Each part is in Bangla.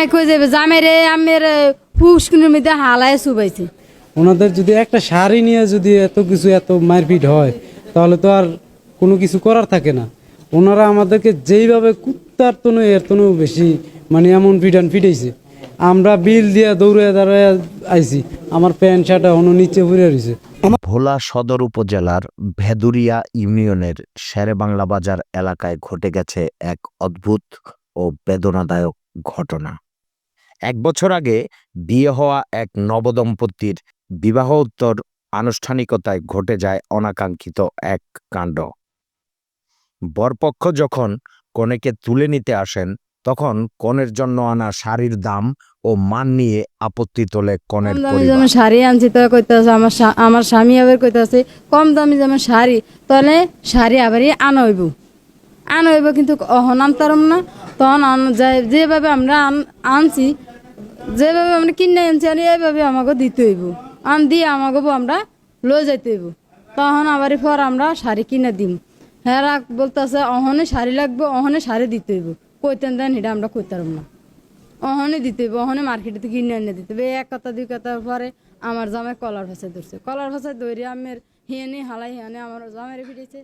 জামাই কই যাবে? জামাই রে আমের পুষ্কুনের মধ্যে হালায় চুবাইছে। ওনাদের যদি একটা শাড়ি নিয়ে যদি এত কিছু এত মারপিট হয় তাহলে তো আর কোনো কিছু করার থাকে না। ওনারা আমাদেরকে যেইভাবে কুত্তার তনু এর তনু বেশি মানে এমন পিটান পিটাইছে আমরা বিল দিয়ে দৌড়ে দাঁড়ায় আইছি আমার প্যান্ট শার্ট এখনও নিচে ঘুরে রয়েছে ভোলা সদর উপজেলার ভেদুরিয়া ইউনিয়নের শেরে বাংলা বাজার এলাকায় ঘটে গেছে এক অদ্ভুত ও বেদনাদায়ক ঘটনা। এক বছর আগে বিয়ে হওয়া এক নবদম্পতির বিবাহোত্তর আনুষ্ঠানিকতায় ঘটে যায় অনাকাঙ্ক্ষিত এক কাণ্ড। বরপক্ষ যখন কনেকে তুলে নিতে আসেন তখন কনের জন্য আনা শাড়ির দাম ও মান নিয়ে আপত্তি তোলে কনের যেমন শাড়ি আনছি তো কইতেছে আমার আমার স্বামী আবার কইতেছে কম দামি যেমন শাড়ি তাহলে শাড়ি আবারই আনা হইব আনা হইব কিন্তু অহন আনতারম না তখন যেভাবে আমরা আন- আনছি যেভাবে আমরা কিনে আনছি আনি এইভাবে আমাকে দিতে হইব। আন দিয়ে আমাকে আমরা লয়ে যাইতে হইব। তখন আবার পর আমরা শাড়ি কিনে দিম। হ্যাঁ বলতেছে, অহনে শাড়ি লাগবে, অহনে শাড়ি দিতে হইব। কইতেন দেন, এটা আমরা কইতারম না। অহনে দিতে হইব, অহনে মার্কেটে কিনে এনে দিতে হবে এক কথা, দুই কথা পরে আমার জামাই কলার ভাষায় ধরছে। কলার ভাষায় ধরে আমের হিয়ানি, হালাই হিয়ানি আমার জামাইরে পিটাইছে।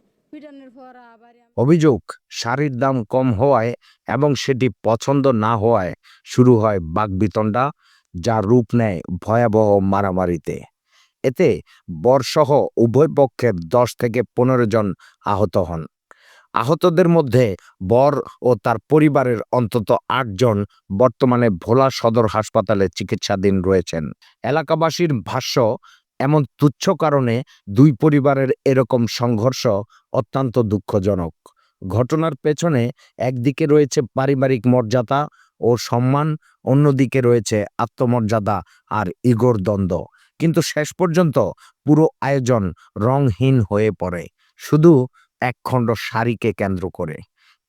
অভিযোগ, শাড়ির দাম কম হওয়ায় এবং সেটি পছন্দ না হওয়ায় শুরু হয় বাগবিতণ্ডা, যা রূপ নেয় ভয়াবহ মারামারিতে। এতে বরসহ উভয় পক্ষের দশ থেকে পনেরো জন আহত হন। আহতদের মধ্যে বর ও তার পরিবারের অন্তত আটজন বর্তমানে ভোলা সদর হাসপাতালে চিকিৎসাধীন রয়েছেন। এলাকাবাসীর ভাষ্য এমন তুচ্ছ কারণে দুই পরিবারের এরকম সংঘর্ষ অত্যন্ত দুঃখজনক। ঘটনার পেছনে একদিকে রয়েছে পারিবারিক মর্যাদা ও সম্মান, অন্যদিকে রয়েছে আত্মমর্যাদা আর ইগোর দ্বন্দ্ব। কিন্তু শেষ পর্যন্ত পুরো আয়োজন রংহীন হয়ে পড়ে, শুধু একখণ্ড শাড়িকে কেন্দ্র করে।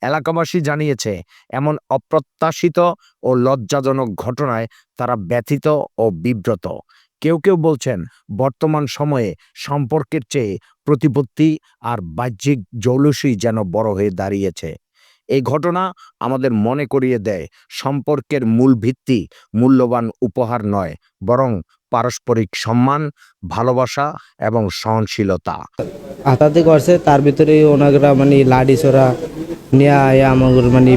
এলাকাবাসী জানিয়েছে, এমন অপ্রত্যাশিত ও লজ্জাজনক ঘটনায় তারা ব্যথিত ও বিব্রত। কেউ কেউ বলছেন, বর্তমান সময়ে সম্পর্কের চেয়ে প্রতিপত্তি আর বাহ্যিক জৌলুসই যেন বড় হয়ে দাঁড়িয়েছে। এই ঘটনা আমাদের মনে করিয়ে দেয়, সম্পর্কের মূল ভিত্তি মূল্যবান উপহার নয়, বরং পারস্পরিক সম্মান, ভালোবাসা এবং সহনশীলতা। হাতাতে করছে, তার ভিতরে ওনারা মানে লাডি ছোড়া নিয়ে আয়া মানে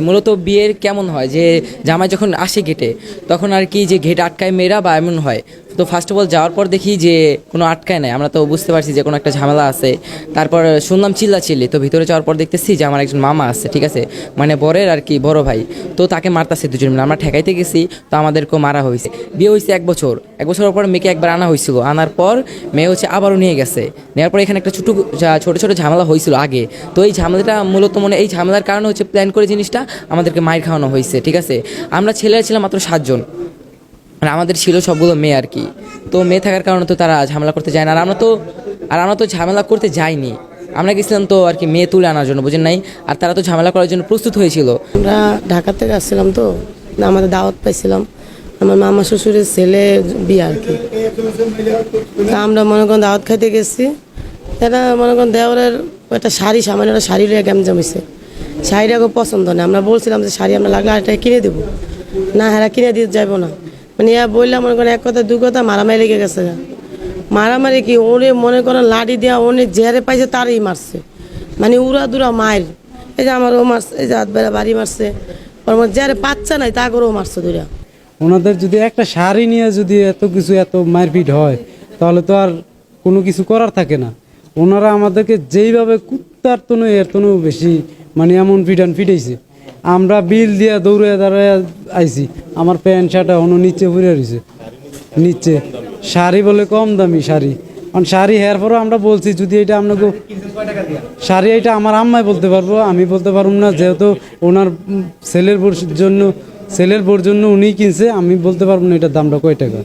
মূলত বিয়ের কেমন হয়? যে জামাই যখন আসে গেটে তখন আর কি যে ঘেট আটকায় মেয়েরা বা এমন হয়? তো ফার্স্ট অফ অল যাওয়ার পর দেখি যে কোনো আটকায় নাই। আমরা তো বুঝতে পারছি যে কোনো একটা ঝামেলা আছে। তারপর শুনলাম চিল্লা চিল্লি তো ভিতরে যাওয়ার পর দেখতেছি যে আমার একজন মামা আছে, ঠিক আছে? মানে বরের আর কি, বড় ভাই। তো তাকে মারতাছে দুজন মিলে। আমরা ঠেকাইতে গেছি, তো আমাদেরকেও মারা হয়েছে। বিয়ে হয়েছে এক বছর। এক বছর পর মেয়েকে একবার আনা হয়েছিল। আনার পর মেয়ে হচ্ছে আবারও নিয়ে গেছে। নেওয়ার পর এখানে একটা ছোটো ছোটো ছোটো ঝামেলা হয়েছিল আগে। তো এই ঝামেলাটা মূলত মনে, এই ঝামেলার কারণে হচ্ছে প্ল্যান করে জিনিসটা আমাদেরকে মায়ের খাওয়ানো হয়েছে, ঠিক আছে? আমরা ছেলেরা ছিলাম মাত্র সাতজন। আর আমাদের ছিল সবগুলো মেয়ে আর কি। তো মেয়ে থাকার কারণে তো তারা ঝামেলা করতে যায় না। আর আমরা তো, আর আমরা তো ঝামেলা করতে যাইনি। আমরা গেছিলাম তো আর কি মেয়ে তুলে আনার জন্য, বুঝেন নাই? আর তারা তো ঝামেলা করার জন্য প্রস্তুত হয়েছিল। আমরা ঢাকা থেকে আসছিলাম তো আমাদের দাওয়াত পাইছিলাম। আমার মামা শ্বশুরের ছেলে বিয়ে আর কি। তা আমরা মনে করেন দাওয়াত খাইতে গেছি। তারা মনে করেন দেওয়ারের একটা শাড়ি, সামান্য একটা শাড়ির গ্যাম জমেছে শাড়িটা পছন্দ না। আমরা বলছিলাম যে শাড়ি আমরা লাগলে আরেকটা কিনে দেবো। না হ্যাঁ কিনে দিয়ে যাব না। মানে ইয়া বললাম মনে করেন এক কথা, দু কথা মারামারি লেগে গেছে মারামারি কি, ওরে মনে করেন লাঠি দেওয়া অনেক জেরে পাইছে, তারই মারছে। মানে উড়া দুরা মায়ের এই যে আমারও মারছে, এই যে হাত বেড়া মারছে। ওর মধ্যে যারে বাচ্চা নাই, তা করেও মারছে দুরা ওনাদের যদি একটা শাড়ি নিয়ে যদি এত কিছু, এত মারপিট হয়, তাহলে তো আর কোনো কিছু করার থাকে না। ওনারা আমাদেরকে যেইভাবে কুত্তার তনু, এর তনু বেশি মানে এমন পিটান পিটাইছে। আমরা বিল দিয়া দৌড়ে দাঁড়ায় আইছি। আমার প্যান্ট, শার্ট এখনও নিচে ঘুরে রয়েছে নিচে। শাড়ি বলে কম দামি শাড়ি। কারণ শাড়ি হেয়ার পরও আমরা বলছি, যদি এটা আপনাকে শাড়ি এটা আমার আম্মাই বলতে পারব, আমি বলতে পারব না। যেহেতু ওনার ছেলের জন্য, ছেলের বোর জন্য উনি কিনছে, আমি বলতে পারব না এটার দামটা কয় টাকা।